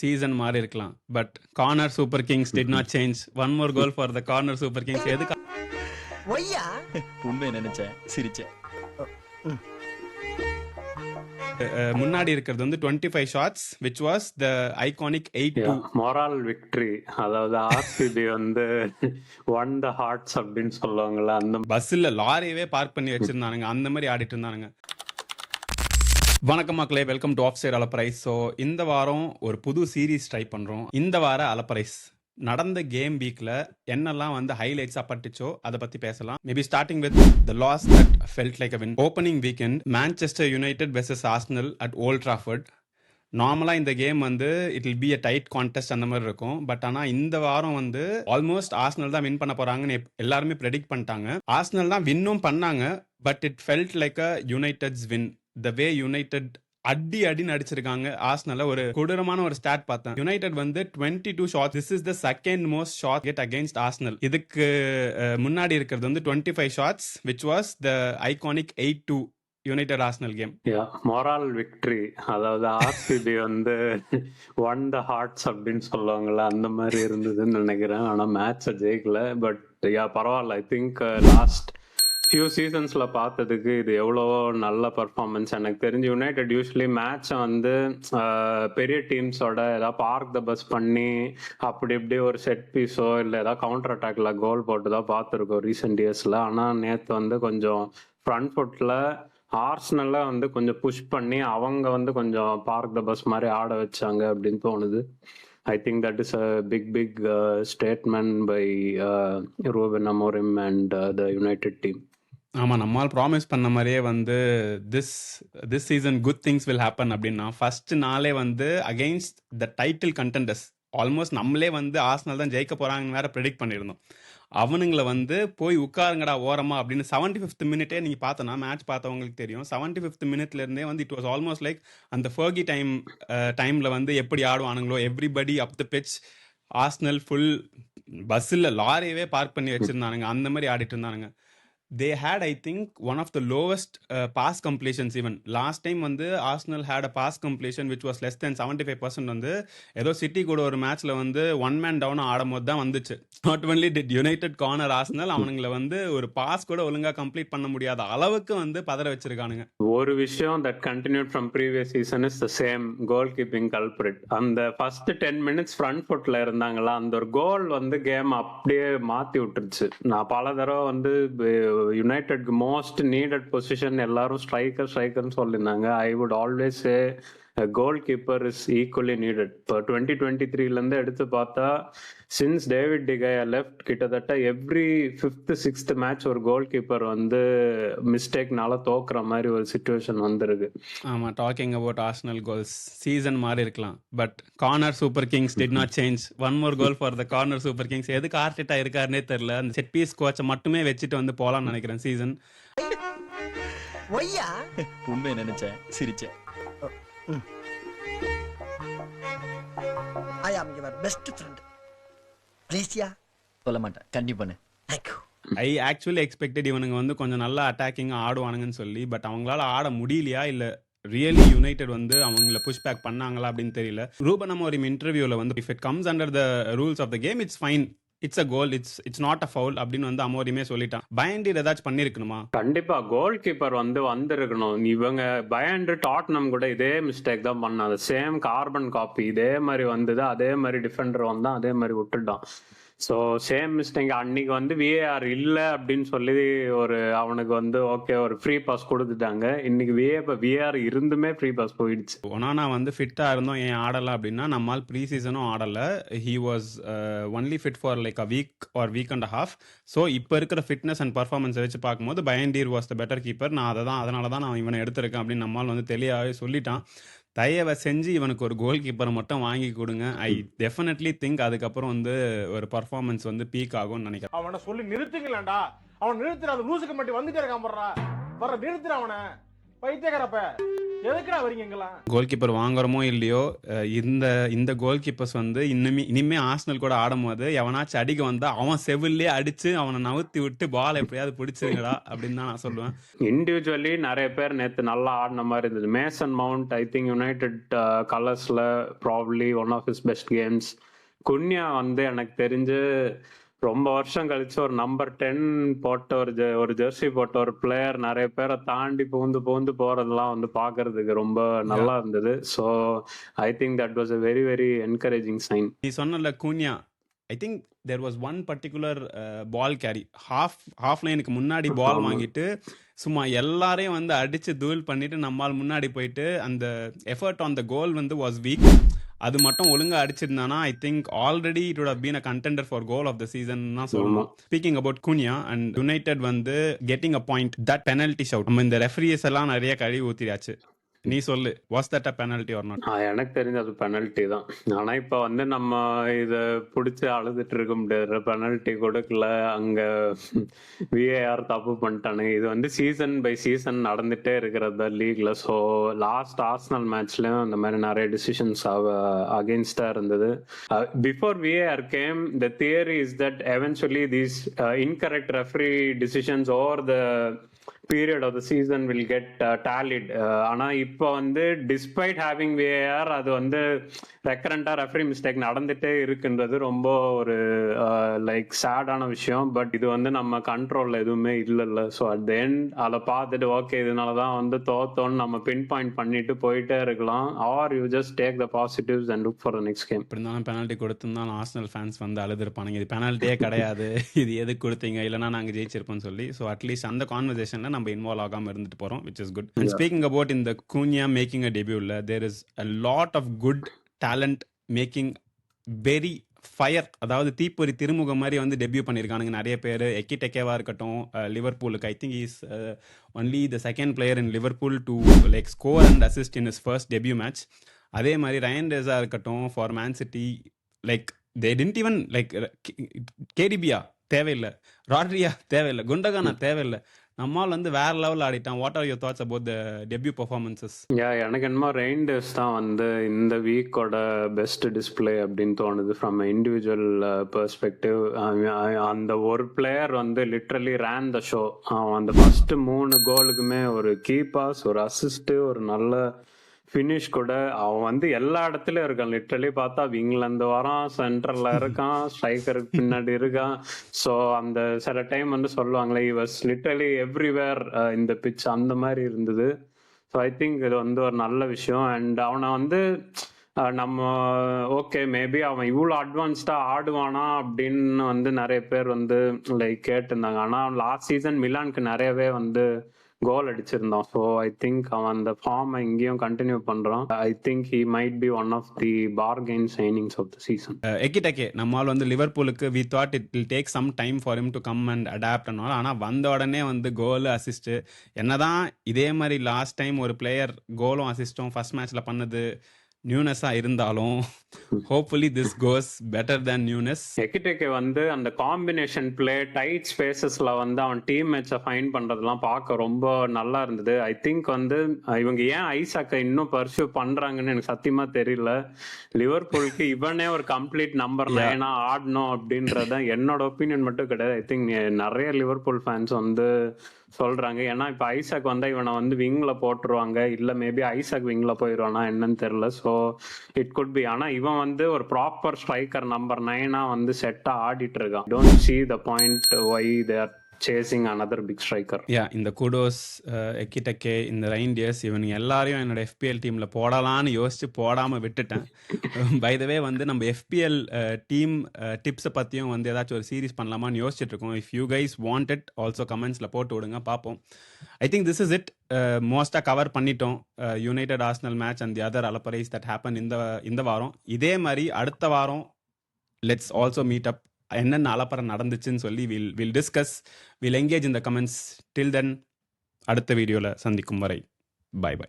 Season மாறி இருக்கலாம். But corner super kings did not change one more goal for the corner super kings எதுக்கு? ஒய்யா? உண்மையை நினைச்சேன். சிரிச்சேன். முன்னாடி இருக்கிறது வந்து twenty five shots which was the iconic eight moral victory அதாவது ஆர்சிபி வந்து ஒன் த ஹார்ட்ஸ் அப்படின்னு சொல்லுவாங்கல்ல அந்த பஸ்ஸில் லாரியவே பார்க் பண்ணி வச்சிருந்தானுங்க. அந்த மாதிரி ஆடிட்டு இருந்தானுங்க. வணக்கம் மக்களே வெல்கம் டு ஆஃப் சைட் அலப்பரைஸ் ஸோ இந்த வாரம் ஒரு புது சீரீஸ் ட்ரை பண்ணுறோம் இந்த வார அலப்பரைஸ் நடந்த கேம் வீக்கில் என்னெல்லாம் வந்து ஹைலைட்ஸ் பட்டுச்சோ அதை பற்றி பேசலாம். Maybe starting with the loss that felt like a win opening weekend Manchester United versus Arsenal at Old Trafford நார்மலாக இந்த கேம் வந்து it will be a tight contest அந்த மாதிரி இருக்கும். பட் ஆனால் இந்த வாரம் வந்து ஆல்மோஸ்ட் ஆர்ஸ்னல் தான் வின் பண்ண போகிறாங்கன்னு எல்லாருமே ப்ரெடிக்ட் பண்ணிட்டாங்க. ஆர்ஸ்னல் தான் வின்னும் பண்ணாங்க but it felt like a United's win the way United அடி அடின்னு அடிச்சிருக்காங்க ஆஸ்னல ஒரு கொடூரமான ஒரு ஸ்டாட் பார்த்தேன். யுனைடெட் வந்து twenty two shot this is the second most shot get against Arsenal இதுக்கு முன்னாடி இருக்கிறது வந்து twenty five shots which was the iconic eight two United Arsenal game moral victory அதாவது ஆர்சிபி வந்து ஒன் த ஹார்ட்ஸ் அப்படின்னு சொல்லுவாங்கல்ல அந்த மாதிரி இருந்ததுன்னு நினைக்கிறேன். ஆனால் மேட்ச்சை ஜெயிக்கல. பட் யா பரவாயில்ல. ஐ திங்க் லாஸ்ட் ஃபியூ சீசன்ஸ்ல பார்த்ததுக்கு இது எவ்வளவோ நல்ல பர்ஃபார்மன்ஸ் எனக்கு தெரிஞ்சு யுனைடெட் யூஸ்வலி மேட்சை வந்து பெரிய டீம்ஸோட ஏதாவது பார்க் த பஸ் பண்ணி அப்படி இப்படி ஒரு செட் பீஸோ இல்லை ஏதாவது கவுண்டர் அட்டாக்ல கோல் போட்டு தான் பார்த்துருக்கோம் ரீசெண்ட் இயர்ஸில் ஆனால் நேற்று வந்து கொஞ்சம் ஃப்ரண்ட் ஃபுட்டில் ஆர்ஸ்னல்ல வந்து கொஞ்சம் புஷ் பண்ணி அவங்க வந்து கொஞ்சம் பார்க் த பஸ் மாதிரி ஆட வச்சாங்க அப்படின்னு தோணுது. I think that is a big big statement by Ruben Amorim and the United team ஆமா நம்மால் ப்ராமிஸ் பண்ண மாதிரியே வந்து this this season good things will happen அப்படின்னா ஃபர்ஸ்ட் நாளே வந்து against the title contenders almost நம்மளே வந்து ஆர்சனல் தான் ஜெயிக்க போறாங்கன்னு வேற ப்ரெடிக்ட் பண்ணியிருந்தோம். அவனுங்களை வந்து போய் உட்காருங்கடா ஓரமா அப்படின்னு செவன்டி ஃபிஃப்த் மினிட்டே நீங்க பார்த்தனா மேட்ச் பார்த்தவங்களுக்கு தெரியும். செவன்டி ஃபிஃப்த் மினிட்ல இருந்தே வந்து இட் வாஸ் ஆல்மோஸ்ட் லைக் அந்த ஃபர்கி டைம் டைம்ல வந்து எப்படி ஆடுவானுங்களோ everybody up the pitch Arsenal full பஸ்ஸில் லாரியவே பார்க் பண்ணி வச்சிருந்தானுங்க. அந்த மாதிரி ஆடிட்டு இருந்தானுங்க. They had I think one of the lowest pass completions even last time வந்து Arsenal had a pass completion which was less than seventy five percent வந்து ஏதோ சிட்டி கூட ஒரு மேட்ச்ல வந்து ஒன் மேன் டவுன் ஆடும் போது தான் வந்துச்சு. Not only did United corner Arsenal அவனுங்களை வந்து ஒரு பாஸ் கூட ஒழுங்கா கம்ப்ளீட் பண்ண முடியாத அளவுக்கு வந்து பதற வச்சிருக்கானுங்க. ஒரு விஷயம் that continued from previous season is the same goal keeping culprit அந்த ஃபர்ஸ்ட் டென் மினிட்ஸ் ஃப்ரண்ட் ஃபுட்ல இருந்தாங்களா அந்த ஒரு கோல் வந்து கேம் அப்படியே மாத்தி விட்டுருச்சு. நான் பல தடவை வந்து யுனைடெட் மோஸ்ட் நீடட் பொசிஷன் எல்லாரும் ஸ்ட்ரைக்கர் ஸ்ட்ரைக்கர்னு சொல்லியிருந்தாங்க. I would always goal keeper is equally needed இப்போ டுவெண்ட்டி டுவெண்ட்டி த்ரீலேருந்து எடுத்து பார்த்தா since David De Gea left கிட்டத்தட்ட எவ்ரி ஃபிஃப்த் சிக்ஸ்த் மேட்ச் ஒரு கோல் கீப்பர் வந்து மிஸ்டேக்னால தோக்குற மாதிரி ஒரு சுச்சுவேஷன் வந்திருக்கு. ஆமா talking about Arsenal goals season மாறி இருக்கலாம். But corner super kings did not change one more goal for the corner super kings எதுக்கு ஆர்டெட்டா இருக்காருனே தெரியல. அந்த செட் பீஸ் கோச்சை மட்டுமே வச்சுட்டு வந்து போலாம்னு நினைக்கிறேன் சீசன் ஒய்யா? உண்மையை நினைச்சேன் சிரிச்சேன். ஐ ஆம் யுவர் பெஸ்ட் ஃப்ரெண்ட் ப்ளீஸ்யா சொல்ல மாட்டேன் கண்டிப்பானு thank you I actually expected இவனுங்க வந்து கொஞ்சம் நல்லா அட்டாக்கிங்காக ஆடுவானுங்கன்னு சொல்லி பட் அவங்களால ஆட முடியலையா? இல்ல ரியலி யுனைடெட் வந்து அவங்கள புஷ் பேக் பண்ணாங்களா அப்படின்னு தெரியல. ரூபன் அமோரிம் இன்டர்வியூல வந்து if it comes under the rules of the game it's fine it's a goal it's it's not a foul அப்படின்னு வந்து அமோரியுமே சொல்லிட்டான். பயண்டீர் ஏதாச்சும் பண்ணிருக்கணுமா கண்டிப்பா கோல் கீப்பர் வந்து வந்திருக்கணும். இவங்க பயண்டு டாட்னம் கூட இதே மிஸ்டேக் தான் பண்ணாங்க. சேம் கார்பன் காப்பி இதே மாதிரி வந்தது அதே மாதிரி டிஃபெண்டர் வந்தான் அதே மாதிரி விட்டுட்டான். ஸோ சேம் மிஸ்டேக் அன்னைக்கு வந்து விஏஆர் இல்லை அப்படின்னு சொல்லி ஒரு அவனுக்கு வந்து ஓகே ஒரு ஃப்ரீ பாஸ் கொடுத்துட்டாங்க. இன்னைக்கு விஏ விஏஆர் இருந்துமே ஃப்ரீ பாஸ் போயிடுச்சு. ஒனானா வந்து ஃபிட்டாக இருந்தோம் ஏன் ஆடலை அப்படின்னா நம்மால் ப்ரீ சீசனும் ஆடலை he was only fit for like a week or week and half so இப்போ இருக்கிற ஃபிட்னஸ் அண்ட் பர்ஃபார்மன்ஸை வச்சு பார்க்கும்போது Bayindir was the better keeper நான் அதை தான் அதனால தான் நான் இவனை எடுத்திருக்கேன் அப்படின்னு நம்மால் வந்து தெளிவாகவே சொல்லிட்டான். தயவை செஞ்சு இவனுக்கு ஒரு கோல் கீப்பரை மட்டும் வாங்கி கொடுங்க. ஐ டெஃபினெட்லி திங்க் அதுக்கப்புறம் வந்து ஒரு பர்ஃபார்மன்ஸ் வந்து பீக் ஆகும்னு நினைக்கிறேன். அவனை சொல்லி நிறுத்துங்களேன்டா. அவன் நிறுத்துற அந்த லூசுக்கு மட்டும் வந்துட்டே இருக்கான் போடுறா வர நிறுத்துற அவனை. பைத்தியக்காரப்ப. எதுக்குடா வரீங்க கோல் கீப்பர் வாங்குறோமோ இல்லையோ இந்த இந்த கோல் கீப்பர்ஸ் வந்து இன்னுமே இனிமே ஆர்சனல் கூட ஆடும்போது எவனாச்சும் அடிக்க வந்தா அவன் செவிலே அடிச்சு அவனை நவுத்தி விட்டு பால் எப்படியாவது பிடிச்சிருங்கடா அப்படின்னு தான் நான் சொல்லுவேன். இண்டிவிஜுவலி நிறைய பேர் நேத்து நல்லா ஆடின மாதிரி இருந்தது. Mason Mount I think United கலர்ஸ்ல probably one of his best games Cunha வந்து எனக்கு தெரிஞ்சு ரொம்ப வருஷம் கழிச்சு ஒரு நம்பர் டென் போட்ட ஒரு ஒரு ஜெர்சி போட்ட ஒரு பிளேயர் நிறைய பேரை தாண்டி புகுந்து புகுந்து போறதெல்லாம் வந்து பாக்குறதுக்கு ரொம்ப நல்லா இருந்தது. So I think that was a very very encouraging sign நீ சொன்னல Cunha I think there was one particular ball carry half half லைனுக்கு முன்னாடி பால். வாங்கிட்டு சும்மா எல்லாரையும் வந்து அடிச்சு தூள் பண்ணிட்டு நம்மால் முன்னாடி போயிட்டு அந்த எஃபர்ட் ஆன் த கோல் வந்து வாஸ் வீக் அது மட்டும் ஒழுங்கா அடிச்சிருந்தானா? I think already it have been a contender for goal of the season தான் சொல்லணும். Speaking about Cunha and United வந்து getting a point that penalty shout நம்ம இந்த ரெஃபரிஸ் எல்லாம் நிறைய கழுவி ஊத்தியாச்சு. நீ சொல்லு was that a penalty or not எனக்கு தெரிஞ்ச அது பெனல்ட்டி தான். ஆனா இப்ப வந்து நம்ம இத புடிச்சு அழுதுட்டு இருக்க முடியாது பெனல்ட்டி கொடுக்கல. அங்க விஏஆர் தப்பு பண்ணிட்டானுங்க இது வந்து சீசன் பை சீசன் நடந்துட்டே இருக்கிறது லீக்ல ஸோ லாஸ்ட் ஆர்சனல் மேட்ச்லயும் இந்த மாதிரி நிறைய டிசிஷன்ஸ் அகேன்ஸ்டா இருந்தது. Before VAR came the theory is that eventually these incorrect referee decisions over the period of the season will get tallied ஆனால் இப்போ வந்து டிஸ்பைட் ஹேவிங் விஏஆர் அது வந்து ரெக்கரண்டாக ரெஃபரி மிஸ்டேக் நடந்துட்டே இருக்குன்றது ரொம்ப ஒரு uh, லைக் சேடான விஷயம். பட் இது வந்து நம்ம கண்ட்ரோலில் எதுவுமே இல்லைல்ல. ஸோ அட் த எண்ட் அதை பார்த்துட்டு ஓகே இதனால தான் வந்து தோத்தோன்னு நம்ம பின் பாயிண்ட் பண்ணிட்டு போயிட்டே இருக்கலாம். Are you just take the positives and look for the next game இப்படி இருந்தாலும் பெனால்ட்டி கொடுத்துருந்தாலும் ஆர்சனல் ஃபேன்ஸ் வந்து அழுதுருப்பானுங்க. இது பெனால்ட்டியே கிடையாது. இது எதுக்கு கொடுத்தீங்க? இல்லைனா நாங்கள் ஜெயிச்சிருப்போம்னு சொல்லி. ஸோ அட்லீஸ்ட் அந்த கான்வர்சேஷனில் நம்ம இன்வால்வ் ஆகாமல் இருந்துட்டு போகிறோம் which is good and speaking about இந்த Cunha making a டெபியூவில் there is a lot of good talent making very fire அதாவது தீப்பொறி திருமுகம் மாதிரி வந்து டெபியூ பண்ணியிருக்கானுங்க நிறைய பேர். எக்கி டெக்கேவா இருக்கட்டும் லிவர்பூலுக்கு I think is only the second player in Liverpool to like score and assist in is first debut match அதே மாதிரி ரயன் டேஸா இருக்கட்டும் for Man City like they tend even like கேடிபியா தேவையில்லை. ராட்ரியா தேவையில்லை. குண்டகானா தேவையில்லை. நம்மால் வந்து வேற level ஆடிட்டான். What are your thoughts about the debut performances yeah எனக்கு என்னமோ ரெயின்டர்ஸ் தான் வந்து இந்த வீக்கோட பெஸ்ட் டிஸ்ப்ளே அப்படின்னு தோணுது ஃப்ரம் இண்டிவிஜுவல் பெர்ஸ்பெக்டிவ் அந்த ஒரு பிளேயர் வந்து லிட்ரலி ரேன் த ஷோ அவன் அந்த ஃபர்ஸ்ட் மூணு கோலுக்குமே ஒரு கீ பாஸ் ஒரு அசிஸ்ட் ஒரு நல்ல ஃபினிஷ் கூட அவன் வந்து எல்லா இடத்துலயும் இருக்கான். லிட்டரலி பார்த்தா விங்ல இருந்து வரான் சென்டர்ல இருக்கான் ஸ்ட்ரைக்கருக்கு பின்னாடி இருக்கான். ஸோ அந்த சில டைம் வந்து சொல்லுவாங்களே வாஸ் லிட்டரலி எவ்ரிவேர் இந்த பிச் அந்த மாதிரி இருந்தது. ஸோ ஐ திங்க் இது வந்து ஒரு நல்ல விஷயம். அண்ட் அவனை வந்து uh, நம்ம ஓகே மேபி அவன் இவ்வளோ அட்வான்ஸ்டாக ஆடுவானா அப்படின்னு வந்து நிறைய பேர் வந்து லைக் கேட்டிருந்தாங்க. ஆனால் லாஸ்ட் சீசன் மிலானுக்கு நிறையவே வந்து கோல் அடிச்சிருந்தான். ஸோ ஐ திங்க் அவன் அந்த ஃபார்ம் இங்கேயும் கண்டினியூ பண்றான். I think he might be one of the bargain signings of the season எக்கிட்டக்கே நம்மால் வந்து லிவர்பூலுக்கு we thought it will take some time for him to come and adapt ஆனால் ஆனால் வந்த உடனே வந்து கோல் அசிஸ்ட்டு என்னதான் இதே மாதிரி லாஸ்ட் டைம் ஒரு பிளேயர் கோலும் அசிஸ்டும் ஃபர்ஸ்ட் மேட்ச்ல பண்ணது நியூனஸாக இருந்தாலும் hopefully this goes better than newness எக்கிட்டேக்கு வந்து அந்த காம்பினேஷன் பிளே டைட் ஸ்பேசஸ்ல வந்து அவன் டீம் மேட்சை ஃபைன் பண்றதெல்லாம் பார்க்க ரொம்ப நல்லா இருந்தது. ஐ திங்க் வந்து இவங்க ஏன் ஐசாக்கை இன்னும் பர்சியூ பண்றாங்கன்னு எனக்கு சத்தியமா தெரியல. லிவர்பூலுக்கு இவனே ஒரு கம்ப்ளீட் நம்பர் நைனா ஆடணும் அப்படின்றத என்னோட ஒப்பீனியன் மட்டும் கிடையாது. ஐ திங்க் நிறைய லிவர்பூல் ஃபேன்ஸ் வந்து சொல்றாங்க. ஏன்னா இப்ப ஐசாக் வந்தா இவனை வந்து விங்ல போட்டுருவாங்க. இல்ல மேபி ஐசாக் விங்ல போயிடுவானா என்னன்னு தெரியல. ஸோ இட் குட் பி ஆனா இவன் வந்து ஒரு ப்ராப்பர் ஸ்ட்ரைக்கர் நம்பர் நைனா வந்து செட்டா ஆடிட்டு இருக்கான். Don't see the point why they're chasing another big striker yeah இந்த குடோஸ் எக்கிட்டக்கே இந்த ரைண்டியர்ஸ் இவனுங்க எல்லாரையும் என்னோட எஃபிஎல் டீமில் போடலான்னு யோசிச்சு போடாமல் விட்டுட்டேன். பைதவே வந்து நம்ம எஃபிஎல் டீம் டிப்ஸை பற்றியும் வந்து ஏதாச்சும் ஒரு சீரிஸ் பண்ணலாமான்னு யோசிச்சுட்டு இருக்கோம். If you guys want it also கமெண்ட்ஸில் போட்டு விடுங்க பார்ப்போம். I think this is it மோஸ்ட்டாக கவர் பண்ணிட்டோம். United Arsenal match and the other அலப்பரைஸ் that happen இந்த இந்த வாரம். இதே மாதிரி அடுத்த வாரம் லெட்ஸ் ஆல்சோ மீட் அப் என்னென்ன அலப்பறம் நடந்துச்சுன்னு சொல்லி will will discuss will engage இந்த கமெண்ட்ஸ் டில் தென் அடுத்த வீடியோவில் சந்திக்கும் வரை. By by